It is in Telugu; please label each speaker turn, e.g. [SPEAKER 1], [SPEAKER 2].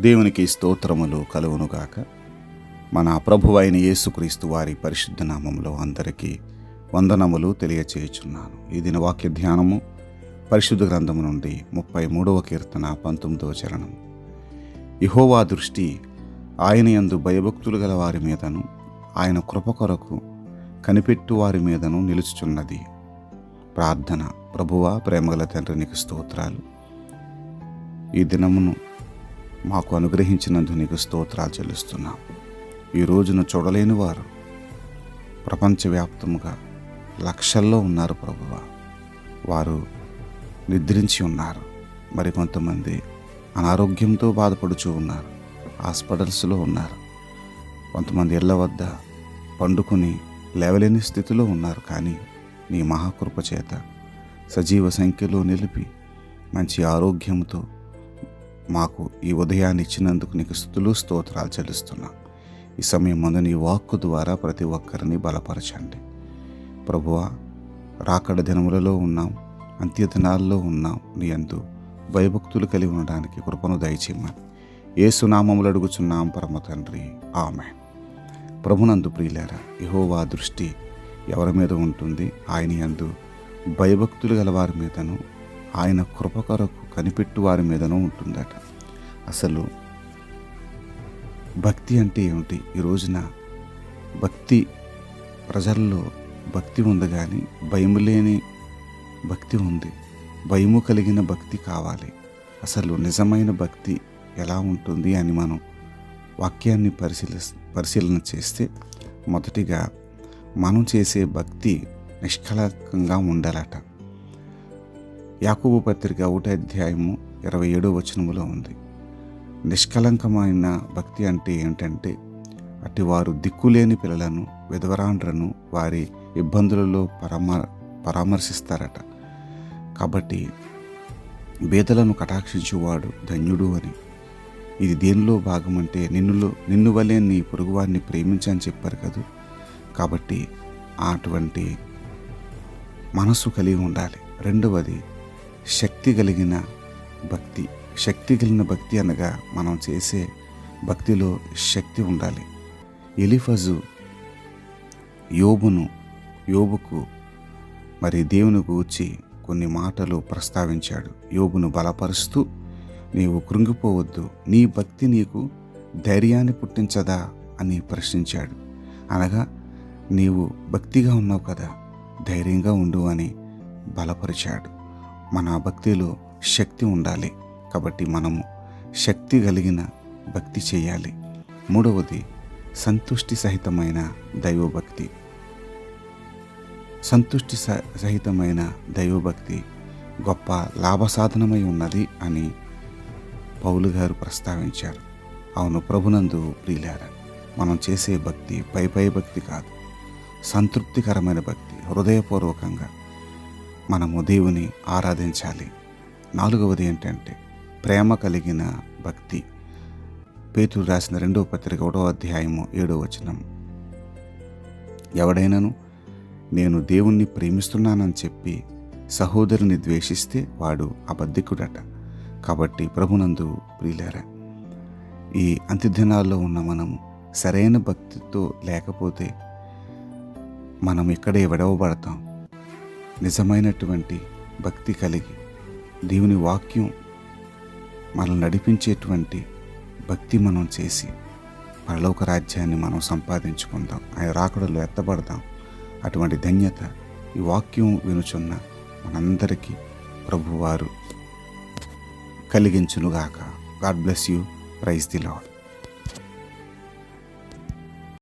[SPEAKER 1] దేవునికి స్తోత్రములు కలువునుగాక మన ప్రభువైన యేసుక్రీస్తు వారి పరిశుద్ధ నామంలో అందరికీ వందనములు తెలియచేయుచున్నాను. ఈ దిన వాక్య ధ్యానము పరిశుద్ధ గ్రంథము నుండి ముప్పై మూడవ కీర్తన పంతొమ్మిదవ చరణం. ఇహోవా దృష్టి ఆయన యందు భయభక్తులు గల వారి మీదను ఆయన కృప కొరకు కనిపెట్టు వారి మీదను నిలుచుచున్నది. ప్రార్థన ప్రభువా ప్రేమగల తండ్రి నీకు స్తోత్రాలు. ఈ దినమును మాకు అనుగ్రహించినందుకు నీకు స్తోత్రాలు చెల్లిస్తున్నాం. ఈ రోజున చూడలేని వారు ప్రపంచవ్యాప్తంగా లక్షల్లో ఉన్నారు ప్రభువ. వారు నిద్రించి ఉన్నారు. మరికొంతమంది అనారోగ్యంతో బాధపడుచూ ఉన్నారు. హాస్పిటల్స్లో ఉన్నారు. కొంతమంది ఇళ్ళ వద్ద పండుకొని లేవలేని స్థితిలో ఉన్నారు. కానీ నీ మహాకృప చేత సజీవ సంఖ్యలో నిలిపి మంచి ఆరోగ్యంతో మాకు ఈ ఉదయాన్ని ఇచ్చినందుకు నీకు స్థుతులు స్తోత్రాలు చెల్లిస్తున్నాం. ఈ సమయం ముందు నీ వాక్కు ద్వారా ప్రతి ఒక్కరిని బలపరచండి. ప్రభువా రాకడ దినములలో ఉన్నాం అంత్య దినాల్లో ఉన్నాం నీ అందు భయభక్తులు కలిగి ఉండడానికి కృపను దయచేయమని ఏసునామములు అడుగుచున్నాం పరమ తండ్రి. ఆమె ప్రభునందు ప్రియులారా యహోవా దృష్టి ఎవరి మీద ఉంటుంది? ఆయన యందు భయభక్తులు గల వారి మీదను ఆయన కృప కొరకు కనిపెట్టు వారి మీదనూ ఉంటుందట. అసలు భక్తి అంటే ఏమిటి? ఈ రోజున భక్తి ప్రజల్లో భక్తి ఉంది కానీ భయం లేని భక్తి ఉంది. భయము కలిగిన భక్తి కావాలి. అసలు నిజమైన భక్తి ఎలా ఉంటుంది అని మనం వాక్యాన్ని పరిశీలి పరిశీలన చేస్తే మొదటిగా మనం చేసే భక్తి నిష్కళంకంగా ఉండాలట. యాకూబు పత్రిక ఒకటి అధ్యాయము ఇరవై ఏడో వచనములో ఉంది. నిష్కలంకమైన భక్తి అంటే ఏంటంటే అటు వారు దిక్కులేని పిల్లలను విధవరాండ్రను వారి ఇబ్బందులలో పరామ పరామర్శిస్తారట. కాబట్టి బేదలను కటాక్షించువాడు ధన్యుడు అని. ఇది దేనిలో భాగమంటే నిన్నులో నిన్ను వలే నీ పొరుగువారిని ప్రేమించని చెప్పారు కదా? కాబట్టి అటువంటి మనసు కలిగి ఉండాలి. రెండవది శక్తి కలిగిన భక్తి. శక్తి కలిగిన భక్తి అనగా మనం చేసే భక్తిలో శక్తి ఉండాలి. ఎలిఫజు యోబును యోబుకు మరి దేవుని గూర్చి కొన్ని మాటలు ప్రస్తావించాడు. యోబును బలపరుస్తూ నీవు కృంగిపోవద్దు. నీ భక్తి నీకు ధైర్యాన్ని పుట్టించదా? అని ప్రశ్నించాడు. అనగా నీవు భక్తిగా ఉన్నావు కదా ధైర్యంగా ఉండు అని బలపరిచాడు. మన భక్తిలో శక్తి ఉండాలి. కాబట్టి మనము శక్తి కలిగిన భక్తి చేయాలి. మూడవది సంతుష్టి సహితమైన దైవభక్తి. సంతుష్టి స- సహితమైన దైవభక్తి గొప్ప లాభసాధనమై ఉన్నది అని పౌలు గారు ప్రస్తావించారు. అవును ప్రభునందు ప్రియులార మనం చేసే భక్తి పై పై భక్తి కాదు. సంతృప్తికరమైన భక్తి హృదయపూర్వకంగా మనము దేవుని ఆరాధించాలి. నాలుగవది ఏంటంటే ప్రేమ కలిగిన భక్తి. పేతురు రాసిన రెండవ పత్రిక ఒకటో అధ్యాయము ఏడో వచనం. ఎవడైనాను నేను దేవుణ్ణి ప్రేమిస్తున్నానని చెప్పి సహోదరుని ద్వేషిస్తే వాడు అబద్ధికుడట. కాబట్టి ప్రభునందు ప్రియులారా ఈ అంత్యదినాల్లో ఉన్న మనము సరైన భక్తితో లేకపోతే మనం ఇక్కడే విడవబడతాం. నిజమైనటువంటి భక్తి కలిగి దేవుని వాక్యం మనల్ని నడిపించేటువంటి భక్తి మనం చేసి పరలోక రాజ్యాన్ని మనం సంపాదించుకుందాం. ఆయన రాకడలో ఎత్తబడదాం. అటువంటి ధన్యత ఈ వాక్యం వినుచున్న మనందరికీ ప్రభువారు కలిగించునుగాక. God bless you. Praise the Lord